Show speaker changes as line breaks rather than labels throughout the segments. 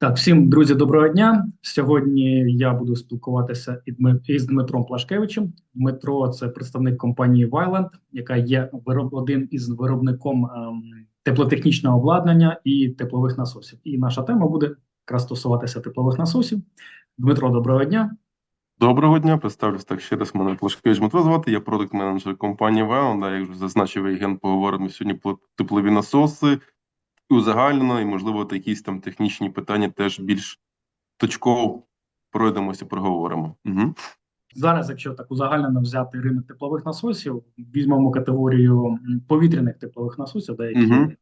Так, всім друзі, доброго дня. Сьогодні я буду спілкуватися із Дмитром Плашкевичем. Дмитро це представник компанії Вайланд, яка є один із виробником ем, теплотехнічного обладнання і теплових насосів. І наша тема буде якраз стосуватися теплових насосів. Дмитро, доброго дня.
Доброго дня, представлюсь так ще раз. Мене Плашкевич Дмитро звати. Я продакт менеджер компанії. Да, як вже зазначив Євген, поговоримо сьогодні про теплові насоси узагальнено, і можливо, якісь там технічні питання теж більш точково пройдемося, проговоримо. Угу.
Зараз, якщо так узагальнено взяти ринок теплових насосів, візьмемо категорію повітряних теплових насосів, де які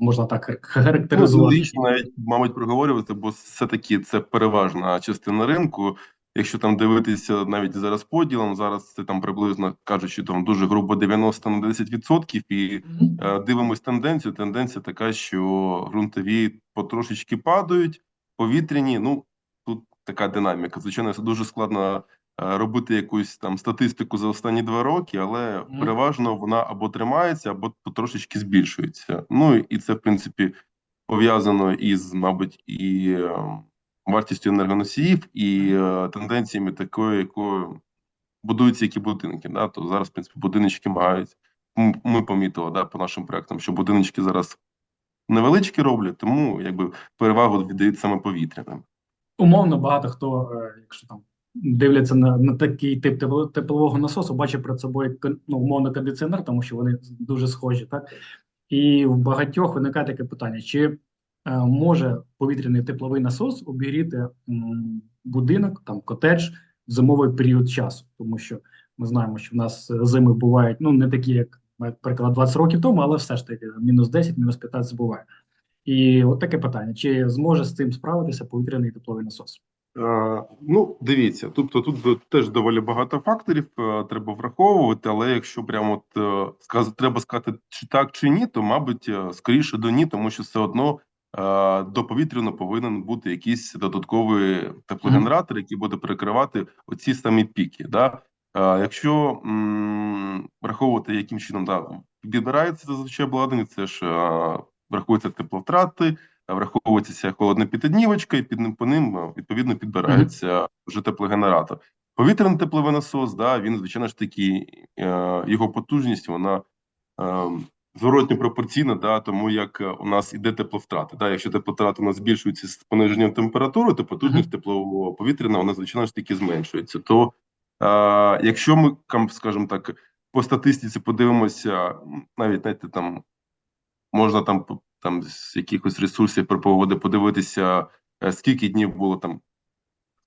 можна так
Ну,
характеризувати.
логічно навіть, мабуть, проговорювати, бо все-таки це переважна частина ринку. Якщо там дивитися навіть за розподілом, зараз це там приблизно кажучи, там дуже грубо 90 на 10%, і. Е, Дивимось тенденцію. Тенденція така, що ґрунтові потрошечки падають, повітряні. Ну тут така динаміка. Звичайно, це дуже складно е, робити якусь там статистику за останні два роки, але переважно вона або тримається, або потрошечки збільшується. Ну і це, в принципі, пов'язано із, мабуть, і е, вартістю енергоносіїв, і е, тенденціями такою, якою будуються які будинки. Да? То зараз, в принципі, будиночки мають. Ми помітили да, по нашим проектам, що будиночки зараз невеличкі роблять, тому якби перевагу віддають саме повітряним.
Умовно, багато хто, е, якщо там дивляться на, на такий тип теплового насосу, бачить перед собою ну, умовно кондиціонер, тому що вони дуже схожі, так? І в багатьох виникає таке питання: чи може повітряний тепловий насос обігріти будинок, там котедж в зимовий період часу, тому що ми знаємо, що в нас е, зими бувають ну не такі, як наприклад, 20 років тому, але все ж таки мінус 10, мінус 15 буває. І от таке питання: чи зможе з цим справитися повітряний тепловий насос?
Е, ну, дивіться, тобто тут теж доволі багато факторів е, треба враховувати, але якщо прямо от, е, треба сказати, чи так, чи ні, то, мабуть, е, скоріше до ні, тому що все одно е, до повітряно повинен бути якийсь додатковий теплогенератор, який буде перекривати оці самі піки. Да? Е, якщо м, враховувати, яким чином да, підбирається зазвичай обладнання, це ж е, врахуються тепловтрати, враховується холодна п'ятиднівочка, і під ним по ним е, відповідно підбирається вже теплогенератор. Повітряний тепловий насос, да, він звичайно ж таки е, його потужність, вона е, зворотньо пропорційна, да, тому як е, у нас іде тепловтрати. Да, якщо тепловтрати у нас збільшуються з пониженням температури, то потужність теплового повітряного вона звичайно ж таки зменшується. То е, якщо ми скажімо так, по статистиці подивимося, навіть знаєте, там можна там там з якихось ресурсів про погоди подивитися, е, скільки днів було там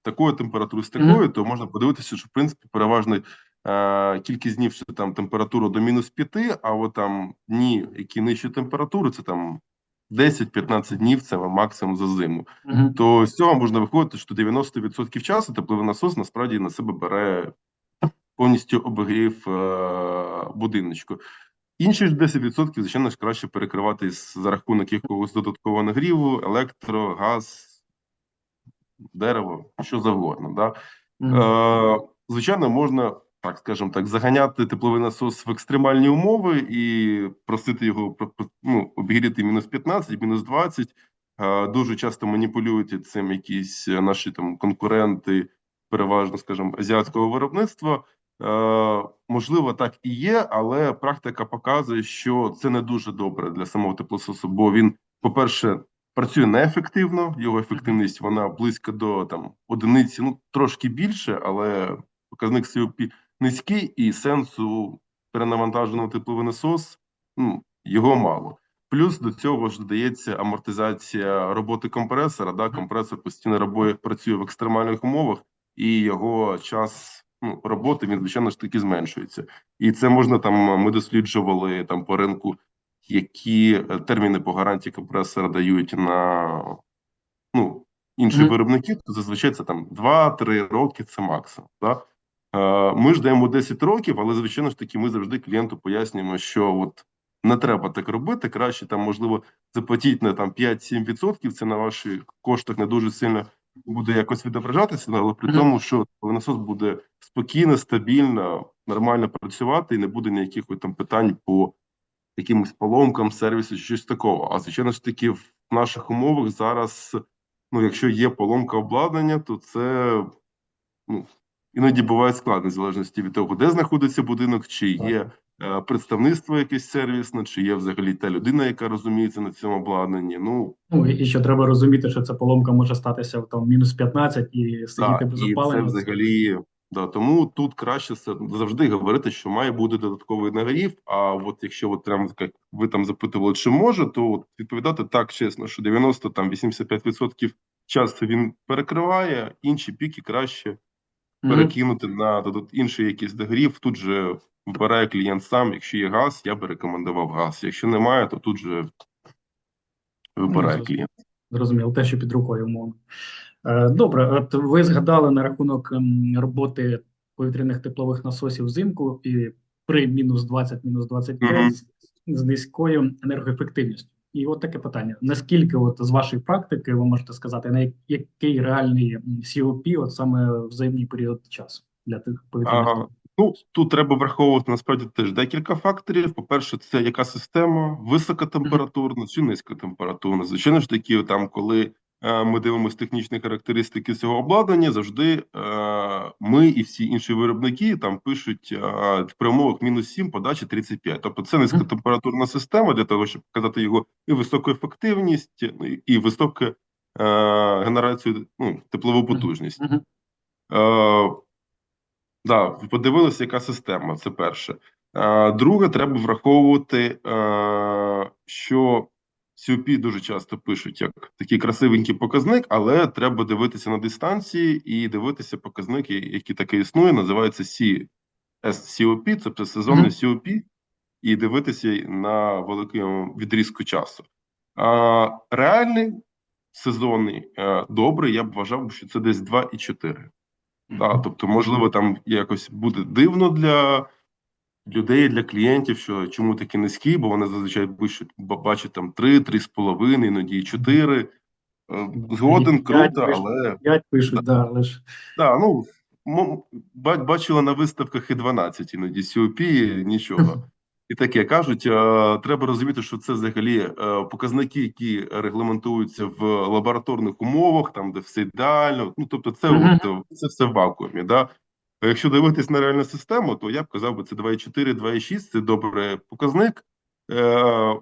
такої температури, з такої, то можна подивитися, що в принципі переважно кількість днів, що там температура до мінус 5, а от там дні, які нижче температури, це там 10-15 днів, це максимум за зиму.
Мгм.
То з цього можна виходити, що 90% часу тепловий насос насправді на себе бере повністю обігрів е, будиночку. Інші ж 10%, звичайно ж, краще перекривати за рахунок якогось додаткового нагріву, електро, газ, дерево, що завгодно. Да?
Мгм.
Е, звичайно, можна, так скажемо так, заганяти тепловий насос в екстремальні умови і просити його ну, обігріти мінус 15, мінус 20. Е, дуже часто маніпулюють цим якісь е, наші там конкуренти, переважно, скажімо, азіатського виробництва. Можливо, так і є, але практика показує, що це не дуже добре для самого теплососу, бо він, по-перше, працює неефективно, його ефективність вона близько до там одиниці, ну трошки більше, але показник COP низький, і сенсу перенавантаженого тепловий насос ну, його мало. Плюс до цього ж додається амортизація роботи компресора. Да, компресор постійно робує, працює в екстремальних умовах, і його час ну, роботи він звичайно ж таки зменшується. І це можна там. Ми досліджували там по ринку які е, терміни по гарантії компресора дають на ну, інші
Мгм.
виробники, то зазвичай це там 2-3 роки це максимум. Да? Е, Ми ж даємо 10 років, але звичайно ж таки ми завжди клієнту пояснюємо, що от не треба так робити. Краще там, можливо, заплатіть на там 5-7%, це на ваших коштах не дуже сильно буде якось відображатися, але при тому, що насос буде спокійно, стабільно, нормально працювати і не буде ніяких там питань по якимось поломкам сервісу чи щось такого. А звичайно ж таки, в наших умовах зараз ну, якщо є поломка обладнання, то це ну, іноді буває складно, в залежності від того, де знаходиться будинок, чи є е, представництво якесь сервісне, чи є взагалі та людина, яка розуміється на цьому обладнанні. Ну,
Ну і ще треба розуміти, що ця поломка може статися в там мінус 15 і сидіти без
і це взагалі. Да, тому тут краще завжди говорити, що має бути додатковий нагрів. А от якщо от прямо як ви там запитували, чи може, то от відповідати так чесно, що 90 там 85% часу він перекриває, інші піки краще. Перекинути на додат- інший якийсь догрів. Тут же вибирає клієнт сам. Якщо є газ, я би рекомендував газ. Якщо немає, то тут же вибирає
Ну,
клієнт.
Зрозуміло, те, що під рукою умовно. Е, Добре, от ви згадали на рахунок ем, роботи повітряних теплових насосів взимку і при мінус 20, мінус 25
Мгм.
з, з низькою енергоефективністю. І от таке питання: наскільки, от з вашої практики, ви можете сказати, на який реальний COP от саме в зимній період часу для тих повітряних
Ну тут треба враховувати насправді теж декілька факторів. По-перше, це яка система? Високотемпературна чи низькотемпературна. Звичайно ж такі, там, коли ми дивимося технічні характеристики цього обладнання, завжди е, ми і всі інші виробники там пишуть е, при умовах мінус 7, подачі 35. Тобто це низькотемпературна система для того, щоб показати його і високу ефективність, ну, і- високу е, генерацію ну, теплову потужність. Е, Да, подивилися, яка система. Це перше. Е, Друге, треба враховувати, е, що COP дуже часто пишуть як такий красивенький показник, але треба дивитися на дистанції і дивитися показники, які таке існує. Називається CSCOP, тобто сезонний
Мгм.
COP, і дивитися на великому відрізку часу. А, реальний сезонний е, добрий, я б вважав, що це десь 2,4. Так, тобто, можливо, там якось буде дивно для людей, для клієнтів, що чому такі низькі, бо вони зазвичай бачать там 3, 3,5, іноді і 4. Е, Згоден, круто, але
П'ять пишуть, да, але ж
да, ну, бачила на виставках і 12 іноді COP, нічого. І таке кажуть, е, треба розуміти, що це взагалі е, показники, які регламентуються в лабораторних умовах, там де все ідеально. Ну тобто, це
Мгм.
от, е, це все в вакуумі. Да? А Якщо дивитись на реальну систему, то я б казав би це 2,4, 2,6 – це добрий показник. Е,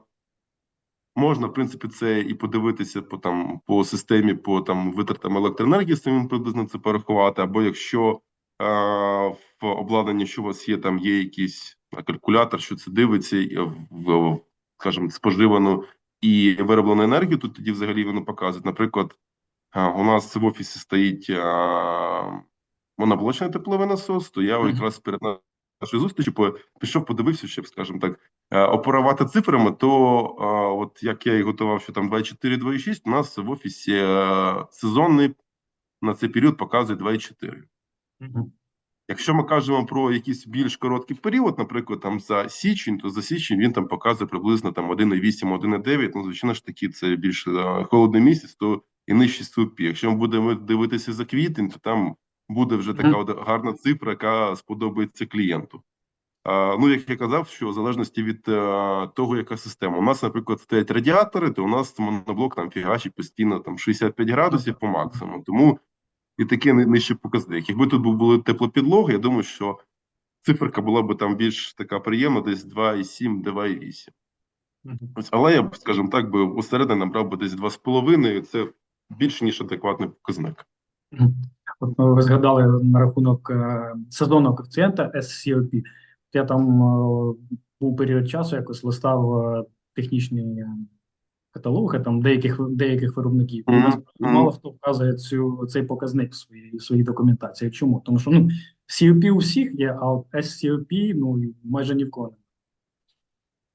Можна, в принципі, це і подивитися по там по системі, по там витратам електроенергії, самим приблизно це порахувати. Або якщо е, в обладнанні, що у вас є, там є якийсь е, калькулятор, що це дивиться в, в скажімо, споживану і вироблену енергію, то тоді взагалі воно показує. Наприклад, е, у нас в офісі стоїть е, моноблочний тепловий насос, то я якраз перед нашою зустрічі по- пішов, подивився, щоб, скажімо так, е, оперувати цифрами, то е, от як я і готував, що там 2,4, 2,6, у нас в офісі е, сезонний на цей період показує 2,4.
Мгм.
Якщо ми кажемо про якийсь більш короткий період, наприклад, там за січень, то за січень він там показує приблизно там 1,8, 1,9. Ну, звичайно ж таки, це більш холодний місяць, то і нижчі ступі. Якщо ми будемо дивитися за квітень, то там буде вже така гарна цифра, яка сподобається клієнту. А, ну, як я казав, що в залежності від е, того, яка система. У нас, наприклад, стоять радіатори, то у нас моноблок там фігачить постійно там 65 градусів по максимуму. Тому і таке ни- нижче показник. Якби тут бу- були теплопідлоги, я думаю, що циферка була б там більш така приємна, десь 2,7, 2,8.
Мгм.
Ось, але я б, скажімо так, би усередині набрав би десь 2,5, це більш ніж адекватний показник.
От ну, ви згадали на рахунок е, сезонного коефіцієнта SCOP. Я там е, був період часу, якось листав е, технічні каталоги там деяких деяких виробників.
Мгм,
насправді мало хто вказує цю цей показник в своїй своїй документації. Чому? Тому що ну COP у всіх є, а SCOP ну майже ні в кого.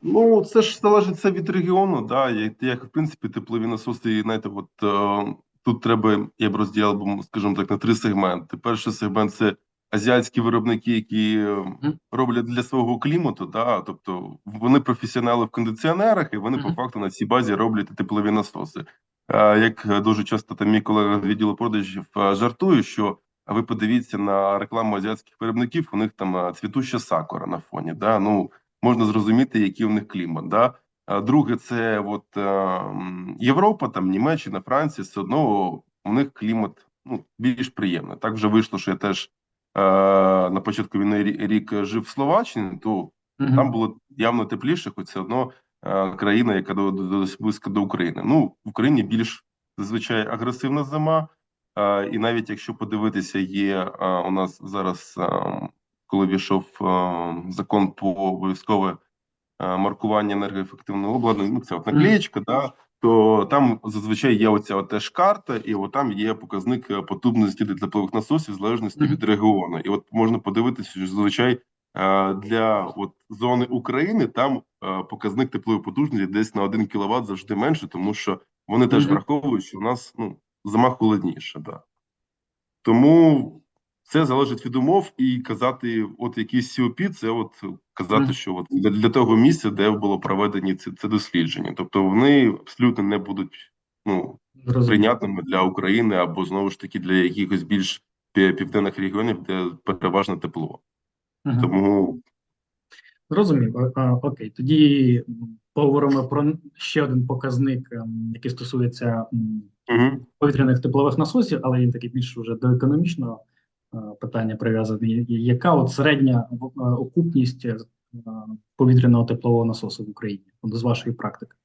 Ну, це ж залежить це від регіону, да, як, як в принципі теплові насоси, знаєте, от е, тут треба, я б розділив, скажімо так, на три сегменти. Перший сегмент це азіатські виробники, які е, роблять для свого клімату, да, тобто вони професіонали в кондиціонерах, і вони по факту на цій базі роблять теплові насоси. Як дуже часто там мій колега з відділу продажів е, жартує, що а ви подивіться на рекламу азіатських виробників, у них там е, цвітуща сакура на фоні. Да? Ну, можна зрозуміти, який у них клімат. Да? А друге, це от, е, Європа, там Німеччина, Франція, все одно у них клімат ну, більш приємний. Так вже вийшло, що я теж е, на початку війни рік жив в Словаччині, то
Мгм.
там було явно тепліше, хоч все одно е, країна, яка до, до, близько до України. Ну, в Україні більш зазвичай агресивна зима. Е, і навіть якщо подивитися, є е, у нас зараз, е, коли війшов е, закон по обов'язкове е, маркування енергоефективного обладнання, ну це от наклеєчка, да, то там зазвичай є оця от теж карта, і от там є показник е, потужності для теплових насосів в залежності від регіону. І от можна подивитися, що зазвичай е, для от зони України там е, показник теплової потужності десь на 1 кВт завжди менше, тому що вони теж враховують, що у нас ну зима холодніша. Да. Тому це залежить від умов, і казати, от якийсь COP, це от казати, що от для, для того місця, де було проведені це, це дослідження. Тобто вони абсолютно не будуть ну, прийнятними для України або знову ж таки для якихось більш південних регіонів, де переважно тепло.
Мгм.
Тому
Зрозумів. Окей, тоді поговоримо про ще один показник, ем, який стосується
угу.
повітряних теплових насосів, але він такий більш вже до економічного питання прив'язаний. І Яка от середня е, окупність е, повітряного теплового насосу в Україні От з вашої практики?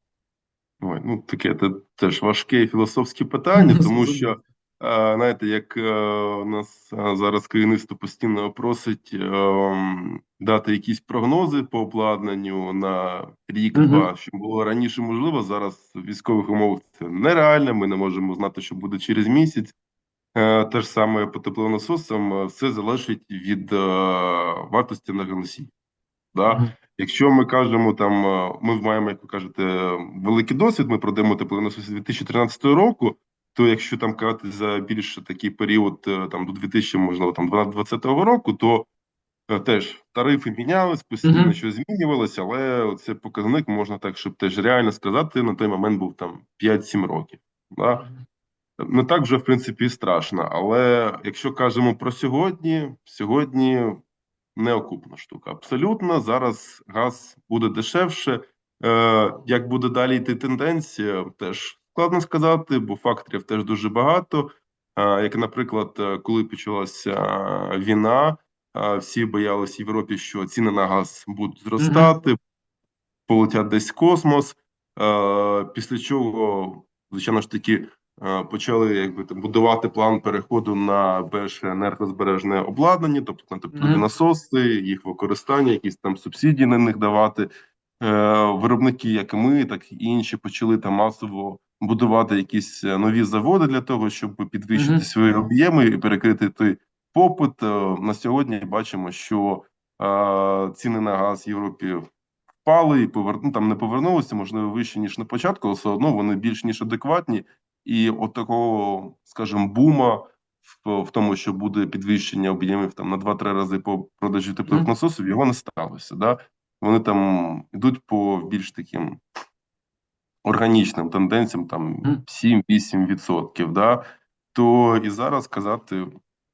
Ой, ну таке це теж важке філософське питання, тому що е, знаєте, як е, нас е, зараз керівництво постійно просить е, дати якісь прогнози по обладнанню на рік-два, що було раніше можливо. Зараз в військових умовах це нереально. Ми не можемо знати, що буде через місяць. Е, те ж саме по теплонасосам, е, все залежить від е, вартості енергоносіїв. Да?
Мгм.
Якщо ми кажемо там, ми маємо, як ви кажете, великий досвід, ми продаємо теплонасоси з 2013 року. То якщо там казати за більш такий період, там до 2000, можливо, там 2020 року, то теж тарифи мінялись, постійно
Мгм.
щось змінювалося, але це показник можна так, щоб теж реально сказати, на той момент був там 5-7 років. Да? Не так вже в принципі і страшно, але якщо кажемо про сьогодні, сьогодні неокупна штука. Абсолютно зараз газ буде дешевше. Е, як буде далі йти тенденція, теж складно сказати, бо факторів теж дуже багато. Е, як, наприклад, е, коли почалася е, війна, е, всі боялися в Європі, що ціни на газ будуть зростати, полетять десь в космос. Е, після чого, звичайно ж таки, почали якби там будувати план переходу на більш енергозбережне обладнання, тобто на теплові
Мгм.
насоси, їх використання, якісь там субсидії на них давати. Е, Виробники, як і ми, так і інші, почали там масово будувати якісь е, нові заводи для того, щоб підвищити
Мгм.
свої об'єми і перекрити той попит. Е, На сьогодні бачимо, що е, ціни на газ в Європі впали і повер... ну, там не повернулися, можливо, вище ніж на початку, але все одно вони більш ніж адекватні. І от такого, скажімо, бума в, в тому, що буде підвищення об'ємів там на 2-3 рази по продажі теплових
Мгм.
насосів, його не сталося. Да? Вони там йдуть по більш таким органічним тенденціям, там
Мгм.
7-8%. Да? То і зараз казати,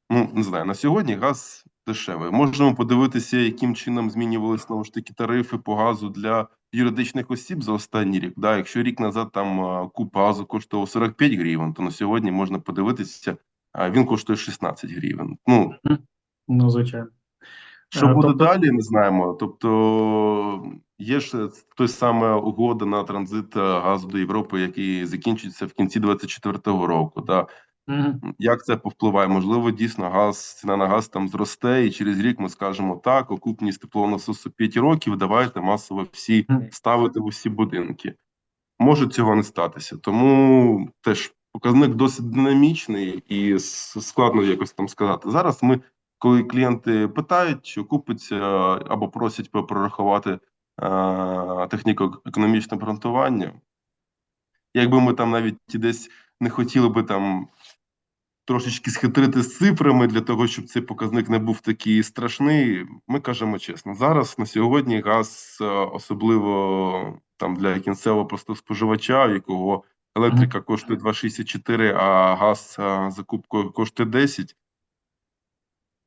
ну не знаю, на сьогодні газ дешевий. Можемо подивитися, яким чином змінювалися знову ж таки тарифи по газу для юридичних осіб за останній рік. Да, якщо рік назад там куб газу коштував 45 гривень, то на сьогодні можна подивитися, а він коштує 16 гривень. Ну
Ну, звичайно.
що
Е,
буде
тобто-
далі, не знаємо. Тобто є ж той саме угода на транзит е, газу до Європи, який закінчиться в кінці 24-го року. Да.
Мгм.
Як це повпливає? Можливо, дійсно газ, ціна на газ там зросте, і через рік ми скажемо так, окупність теплового насосу 5 років, давайте масово всі ставити в усі будинки. Може цього не статися. Тому теж показник досить динамічний і складно якось там сказати. Зараз ми, коли клієнти питають, чи купиться або просять прорахувати е, техніко-економічне обґрунтування, якби ми там навіть десь не хотіли би там трошечки схитрити з цифрами для того, щоб цей показник не був такий страшний. Ми кажемо чесно, зараз на сьогодні газ, е, особливо там для кінцевого просто споживача, якого електрика коштує 2,64, а газ е, закупкою коштує 10,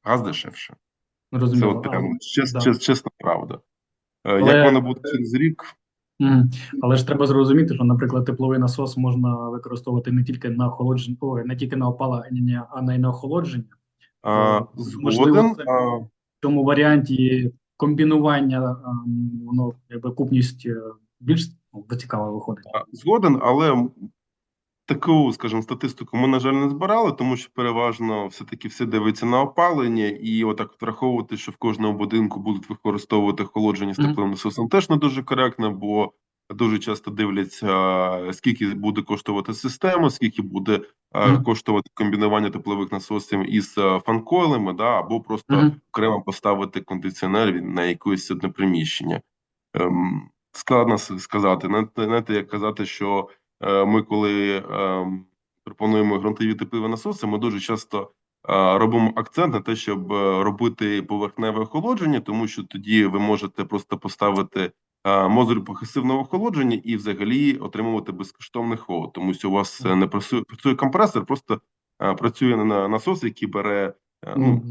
газ дешевше. Це от прям чес,
да.
чес, чесна правда. Е,
Але-
Як воно буде через рік?
Але ж треба зрозуміти, що, наприклад, тепловий насос можна використовувати не тільки на охолодження, не тільки на опалення, а й на охолодження.
А,
Е, можливо, це-
А,
В цьому варіанті комбінування, ем, воно якби купність е, більш ну, цікаво виходить.
Згоден, але таку, скажімо, статистику ми, на жаль, не збирали, тому що переважно все-таки все дивиться на опалення, і отак враховувати, що в кожному будинку будуть використовувати охолодження з
Мгм.
тепловим насосом, теж не дуже коректно, бо дуже часто дивляться, скільки буде коштувати система, скільки буде е, коштувати комбінування теплових насосів із е, фанкойлами, да, або просто окремо поставити кондиціонер на якесь одне приміщення. Ем, складно сказати. Знаєте, як казати, що ми, коли ем, пропонуємо ґрунтові теплові насоси, ми дуже часто е, робимо акцент на те, щоб е, робити поверхневе охолодження, тому що тоді ви можете просто поставити е, модуль охолодження і взагалі отримувати безкоштовний холод, тому що у вас е, не працює, працює компресор, просто е, працює на насос, який бере е, ну,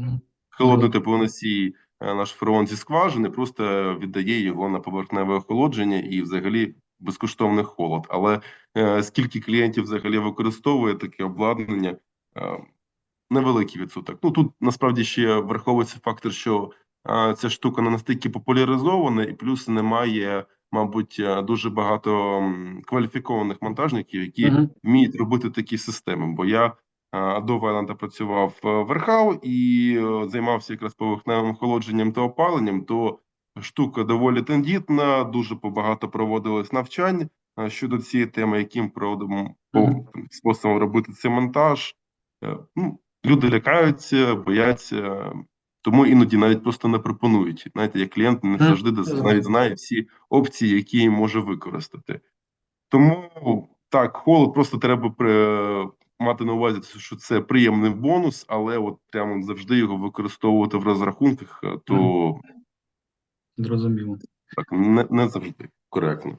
холодний теплоносій е, наш фреон зі скважини, просто віддає його на поверхневе охолодження і взагалі безкоштовний холод. Але е, скільки клієнтів взагалі використовує таке обладнання? Е, невеликий відсоток. Ну тут насправді ще враховується фактор, що е, ця штука не настільки популяризована, і плюс немає, мабуть, е, дуже багато кваліфікованих монтажників, які
Мгм.
вміють робити такі системи. Бо я е, до Вайланда працював е, в РХАУ і е, займався якраз поверхневим охолодженням та опаленням. То штука доволі тендітна, дуже багато проводилось навчань е, щодо цієї теми, яким проводимо по способом робити цей монтаж. Е, Ну, люди лякаються, бояться, тому іноді навіть просто не пропонують. Знаєте, як клієнт не завжди навіть знає всі опції, які він може використати. Тому так, холод просто треба при, мати на увазі, що це приємний бонус, але от прямо завжди його використовувати в розрахунках, е, то
Зрозуміло.
так не, не завжди коректно.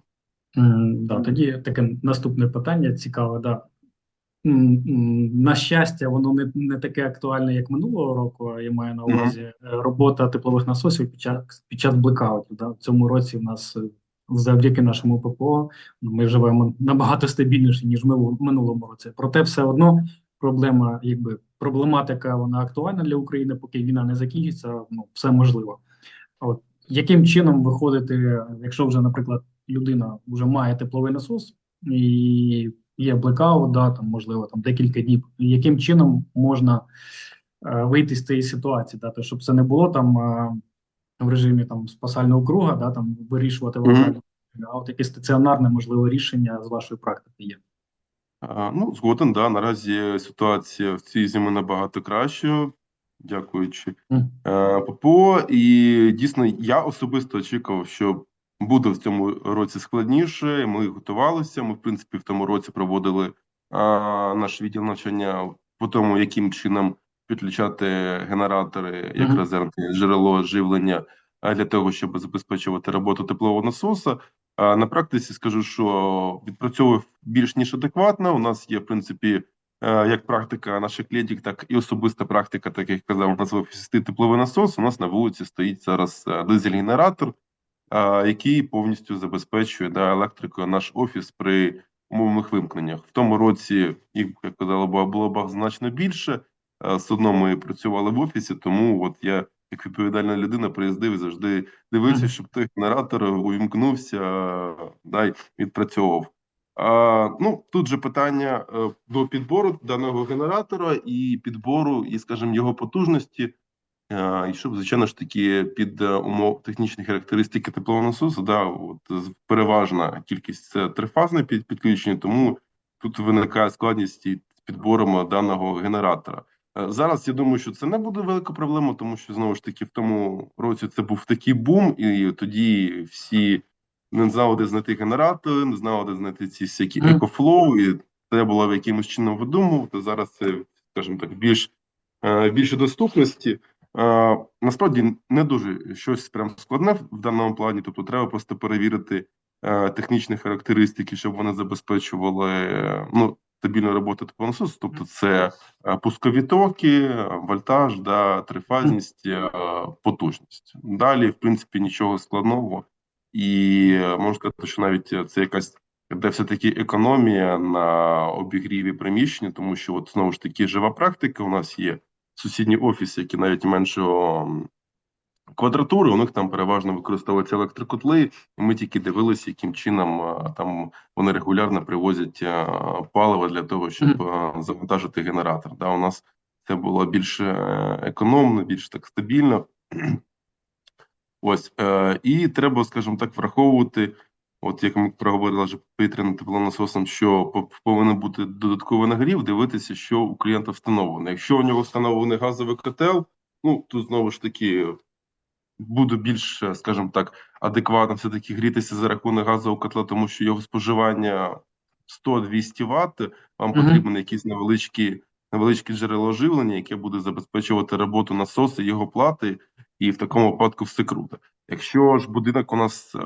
М, Да, тоді таке наступне питання цікаве. Да. На щастя, воно не, не таке актуальне, як минулого року. Я маю на увазі е, робота теплових насосів під час під час блекаутів. Да. В цьому році в нас е, завдяки нашому ППО ми живемо набагато стабільніше ніж ми в минулому році. Проте, все одно проблема, якби проблематика, вона актуальна для України, поки війна не закінчиться. Ну все можливо. От яким чином виходити, якщо вже, наприклад, людина вже має тепловий насос і є блекаут, да, там можливо там декілька днів, яким чином можна е, вийти з цієї ситуації, да, то, щоб це не було там е, в режимі там спасального круга, да, там вирішувати
Мгм.
локально, а от яке стаціонарне можливо рішення з вашої практики є.
Ну, згоден, да. Наразі ситуація в цій зимі набагато краща, дякуючи е, ППО. І дійсно, я особисто очікував, що буде в цьому році складніше. Ми готувалися. Ми, в принципі, в тому році проводили а, наш відділ навчання по тому, яким чином підключати генератори як резервне джерело живлення для того, щоб забезпечувати роботу теплового насоса. На практиці скажу, що відпрацьовує більш ніж адекватно. У нас є в принципі е, як практика наших клієнтів, так і особиста практика, так як казав, у нас в офісі стоїть тепловий насос. У нас на вулиці стоїть зараз е, дизель-генератор, е, який повністю забезпечує да, електрикою наш офіс при умовних вимкненнях. В тому році їх, як казала, було, значно більше. Е, Все ми працювали в офісі, тому от я, як відповідальна людина, приїздив і завжди дивився, щоб той генератор увімкнувся, да, й відпрацьовував. Ну, тут же питання е, до підбору даного генератора і підбору, і, скажімо, його потужності. Е, І щоб, звичайно ж таки, під е, умов технічні характеристики теплового насосу, да, от переважна кількість це трифазне під підключення, тому тут виникає складність з підбором даного генератора. Зараз я думаю, що це не буде велика проблема, тому що знову ж таки в тому році це був такий бум, і тоді всі не знали, де знайти генератори, не знали, де знайти ці всякі екофлоу, і треба було якимось чином видумувати. Зараз це, скажімо так, більш е, більше доступності. Е, Насправді не дуже щось прям складне в даному плані. Тобто, треба просто перевірити е, технічні характеристики, щоб вони забезпечували ну стабільну роботу теплонасосу. Тобто, це пускові токи, вольтаж, да, трифазність, потужність. Далі, в принципі, нічого складного і е, можна сказати, що навіть е, це якась де все-таки економія на обігріві приміщення, тому що от знову ж таки жива практика. У нас є сусідні офіси, які навіть меншого квадратури, у них там переважно використовуються електрокотли, і ми тільки дивилися, яким чином е, там вони регулярно привозять паливо для того, щоб завантажити генератор. Да, у нас це було більш економно, більш так стабільно. Ось е, і треба, скажімо так, враховувати. От як ми проговорили вже повітряним теплонасосом, що по- повинен бути додатковий нагрів, дивитися, що у клієнта встановлено. Якщо у нього встановлений газовий котел, ну тут знову ж таки буде більш, скажімо так, адекватно все таки грітися за рахунок газового котла, тому що його споживання 100-200 Вт, вам потрібен якийсь невеличкий невеличке джерело живлення, яке буде забезпечувати роботу насосу, його плати, і в такому випадку все круто. Якщо ж будинок у нас е,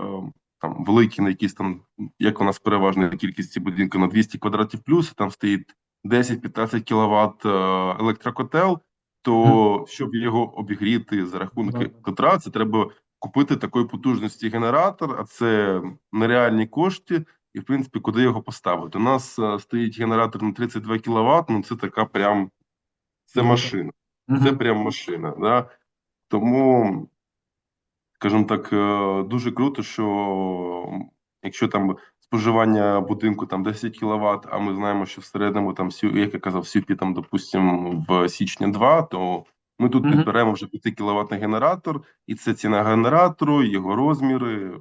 там великий, на якийсь там, як у нас переважна кількість будинку на 200 квадратів плюс, там стоїть 10-15 кВт електрокотел, то щоб його обігріти за рахунок котра, це треба купити такої потужності генератор, а це нереальні кошти. І в принципі, куди його поставити? У нас е, стоїть генератор на 32 кВт, ну це така прям це машина. Це прям машина. Да? Тому, скажімо так, е, дуже круто, що якщо там споживання будинку там 10 кВт, а ми знаємо, що в середньому там як я казав, сюпі там, допустимо, в січні 2, то ми тут
Мгм.
підберемо вже 5 кВт генератор, і це ціна генератору, його розміри.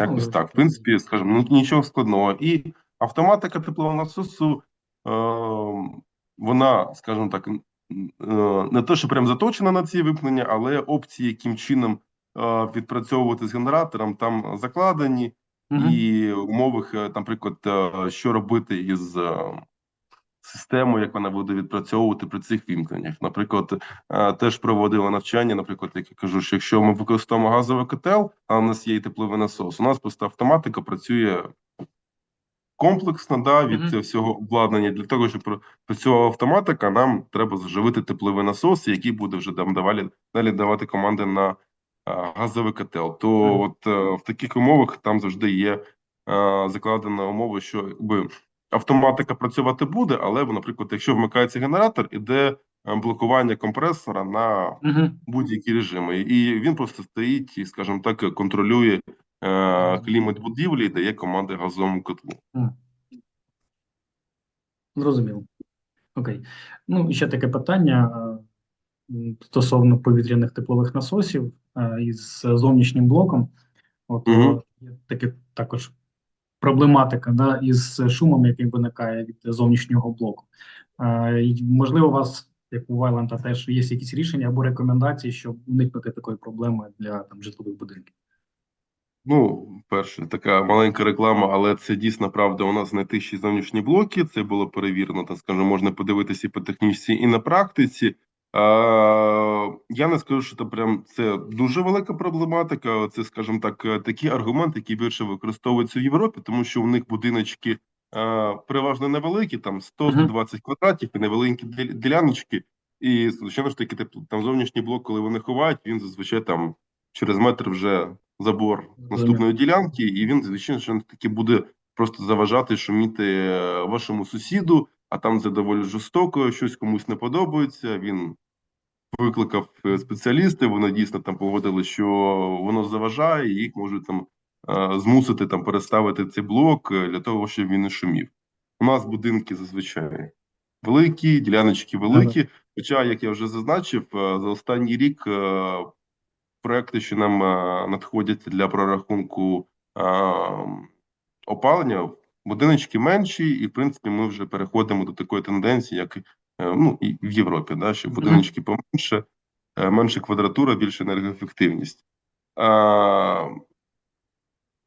Якось так. В принципі, скажімо, ну нічого складного. І автоматика теплового насосу, е, вона, скажімо так, не те, що прям заточена на ці вимкнення, але опції, яким чином е, відпрацьовувати з генератором, там закладені,
Мгм.
і умови, е, наприклад, е, що робити із е, системою, як вона буде відпрацьовувати при цих вімкненнях. Наприклад, е, теж проводила навчання. Наприклад, як я кажу, що якщо ми використовуємо газовий котел, а у нас є і тепловий насос, у нас просто автоматика працює комплексно, да, від
Мгм.
цього всього обладнання. Для того, щоб пр- працювала автоматика, нам треба заживити тепловий насос, який буде вже там далі, далі давати команди на газовий котел. То
Мгм.
от е, в таких умовах там завжди є е, закладена умова, що якби автоматика працювати буде, але, наприклад, якщо вмикається генератор, іде е, блокування компресора на
Мгм.
будь-які режими, і він просто стоїть і, скажімо так, контролює клімат будівлі і дає команди газовому котлу.
Зрозуміло. Окей. Ну, і ще таке питання е, стосовно повітряних теплових насосів е, із зовнішнім блоком. От е, є таке також проблематика да, із шумом, який виникає від зовнішнього блоку. Е, можливо, у вас, як у Вайланта, теж є якісь рішення або рекомендації, щоб уникнути такої проблеми для там житлових будинків.
Ну, перше, така маленька реклама, але це дійсно правда. У нас найтижчі зовнішні блоки. Це було перевірено, так скажемо, можна подивитися і по технічці, і на практиці. А, я не скажу, що це прям це дуже велика проблематика. Це, скажімо так, е, такі аргументи, які більше використовуються в Європі, тому що у них будиночки а, переважно невеликі, там 100-120 квадратів і невеликі діляночки. І звичайно ж таки, там зовнішній блок, коли вони ховають, він зазвичай там через метр вже забор наступної ділянки, і він звичайно що таки буде просто заважати шуміти е, вашому сусіду, а там це доволі жорстоко, щось комусь не подобається. Він викликав е, спеціалістів. Вони дійсно там погодили, що воно заважає, і їх можуть там е, змусити там переставити цей блок для того, щоб він не шумів. У нас будинки зазвичай великі, діляночки великі. Хоча, як я вже зазначив, за останній рік проекти, що нам надходять для прорахунку опалення, будиночки менші, і в принципі ми вже переходимо до такої тенденції, як е, ну і в Європі, да, що будиночки поменше, е, менше квадратура, більше енергоефективність.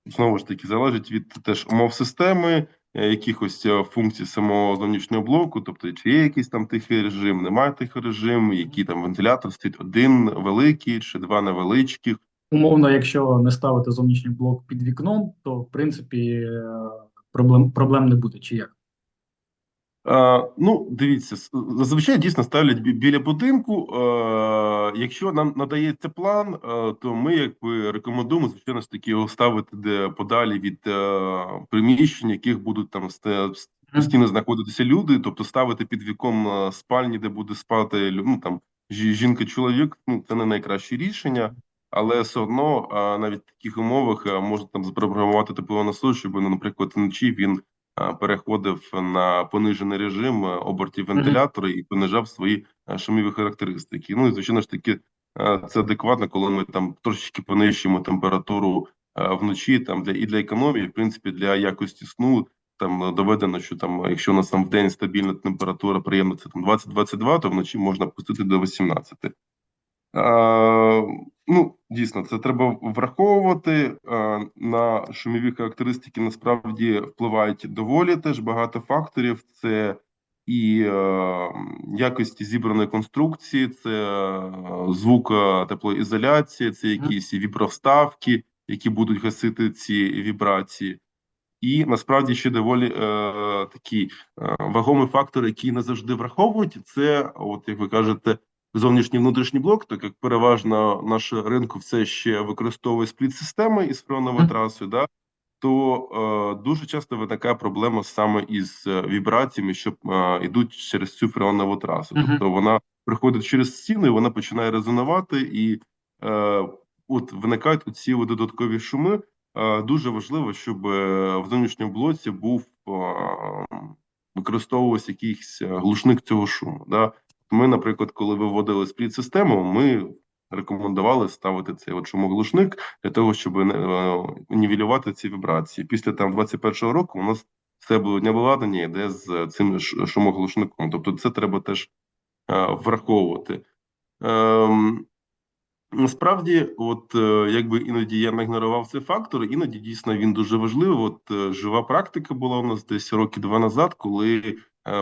Знову ж таки, залежить від теж умов системи, якихось е, функцій самого зовнішнього блоку, тобто чи є якийсь там тихий режим, немає тихий режим, який там вентилятор стоїть один великий чи два невеличких.
Умовно, якщо не ставити зовнішній блок під вікном, то в принципі е, проблем, проблем не буде, чи як?
Е, ну, дивіться, зазвичай дійсно ставлять біля будинку. Е, якщо нам надається план, е, то ми якби рекомендуємо звичайно ж таки його ставити де подалі від е, приміщень, яких будуть там постійно знаходитися люди, тобто ставити під віком е, спальні, де буде спати ну, там жі- жінка-чоловік. Ну це не найкраще рішення, але все одно навіть в таких умовах можна там запрограмувати теплонасос, щоб ну, наприклад вночі він переходив на понижений режим обертів вентилятора і понижав свої шумові характеристики. Ну і звичайно ж таки, це адекватно, коли ми там трошечки понищимо температуру вночі. Там для і для економії, в принципі, для якості сну. Там доведено, що там, якщо у нас там в день стабільна температура приємна, це там 20-22, то вночі можна пустити до 18. Е, ну, дійсно, це треба враховувати. Е, на шумові характеристики насправді впливають доволі теж багато факторів. Це і е, якості зібраної конструкції, це е, звука теплоізоляція, це якісь вібровставки, які будуть гасити ці вібрації. І насправді ще доволі е, такий е, вагомий фактор, який не завжди враховують, це, от як ви кажете, зовнішній внутрішній блок, так як переважно наш ринку все ще використовує спліт-системи із фреоновою
Мгм.
трасою, да, то е, дуже часто виникає проблема саме із е, вібраціями, що е, йдуть через цю фреонову трасу.
Мгм.
Тобто вона приходить через стіну, і вона починає резонувати, і е, от виникають ці додаткові шуми. Е, Дуже важливо, щоб в зовнішньому блоці був е, використовувався якийсь глушник цього шуму. Да? Ми, наприклад, коли виводили спліт-систему, ми рекомендували ставити цей от шумоглушник для того, щоб е, нівелювати ці вібрації. Після там 21-го року у нас все обладнання йде з цим шумоглушником. Тобто, це треба теж е, враховувати. Ем, Насправді, от е, якби іноді я не ігнорував цей фактор, іноді дійсно він дуже важливий. От е, жива практика була у нас десь роки два назад, коли е,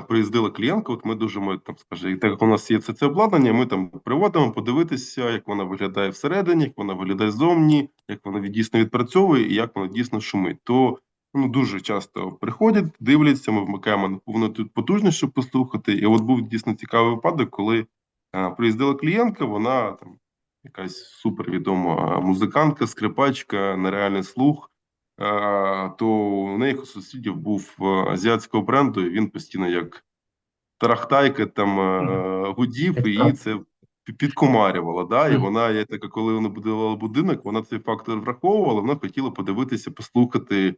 приїздила клієнтка. От ми дуже ми там скаже, так як у нас є це, це обладнання, ми там приводимо подивитися, як вона виглядає всередині, як вона виглядає зовні, як вона дійсно відпрацьовує і як вона дійсно шумить. То ну дуже часто приходять, дивляться, ми вмикаємо на повну тут потужність, щоб послухати. І от був дійсно цікавий випадок, коли е, приїздила клієнтка, вона там якась супервідома музикантка, скрипачка, нереальний слух. Е, То у неї у сусідів був е, азіатського бренду, і він постійно як тарахтайка там е, гудів, і її це пі- підкомарювало. Да? І вона, я така, коли вона будувала будинок, вона цей фактор враховувала, вона хотіла подивитися, послухати.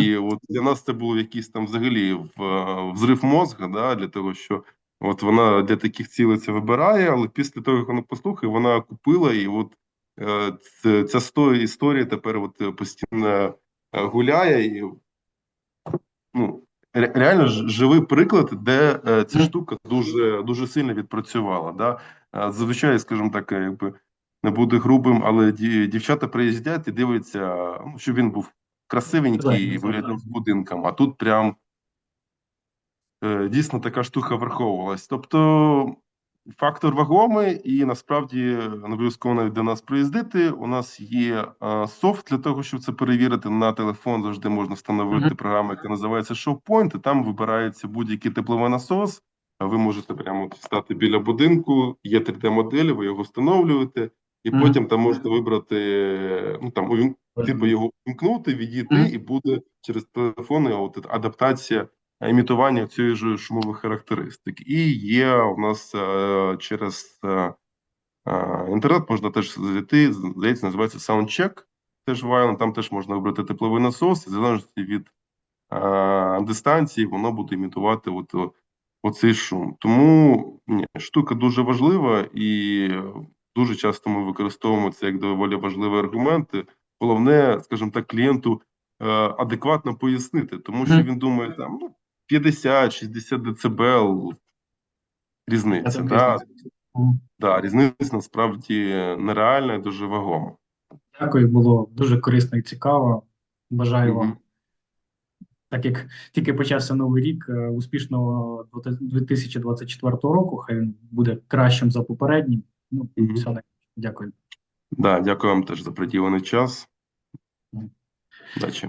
І от для нас це було якийсь там взагалі взрив мозга, да, для того, що От вона для таких цілей це вибирає, але після того, як вона послухає, вона купила, і от ця сто- історія тепер от постійно гуляє. І, ну, реально живий приклад, де е, ця штука дуже, дуже сильно відпрацювала. Да? Е, Зазвичай, скажімо так, е, якби не буде грубим, але дівчата приїздять і дивляться, ну, щоб він був красивенький і виглядав з будинком. А тут прям е, дійсно така штука враховувалась. Тобто фактор вагомий, і насправді не обов'язково навіть до нас приїздити. У нас є е, софт для того, щоб це перевірити. На телефон завжди можна встановити
Мгм.
програму, яка називається ShowPoint, і там вибирається будь-який тепловий насос. Ви можете прямо стати біля будинку, є 3D-модель, ви його встановлюєте, і
Мгм.
потім там можете вибрати, ну там увім- типу його вмкнути, відійти,
Мгм.
і буде через телефони от адаптація імітування цієї ж шумових характеристик. І є у нас е, через е, е, інтернет можна теж зайти, здається, називається SoundCheck, теж Вайлен, там теж можна вибрати тепловий насос, і в залежності від е, дистанції воно буде імітувати от, оцей шум. Тому ні, штука дуже важлива і дуже часто ми використовуємо це як доволі важливий аргумент. Головне, скажімо так, клієнту е, адекватно пояснити, тому що він думає, там ну 50-60 децибел різниця. Да. Да, різниця насправді нереальна і дуже вагома.
Дякую, було дуже корисно і цікаво. Бажаю вам, так як тільки почався новий рік, е, успішного 2024 року. Хай він буде кращим за попереднім. Ну,
Мгм.
все найкраще. Дякую.
Да, дякую вам теж за приділений час. Удачі.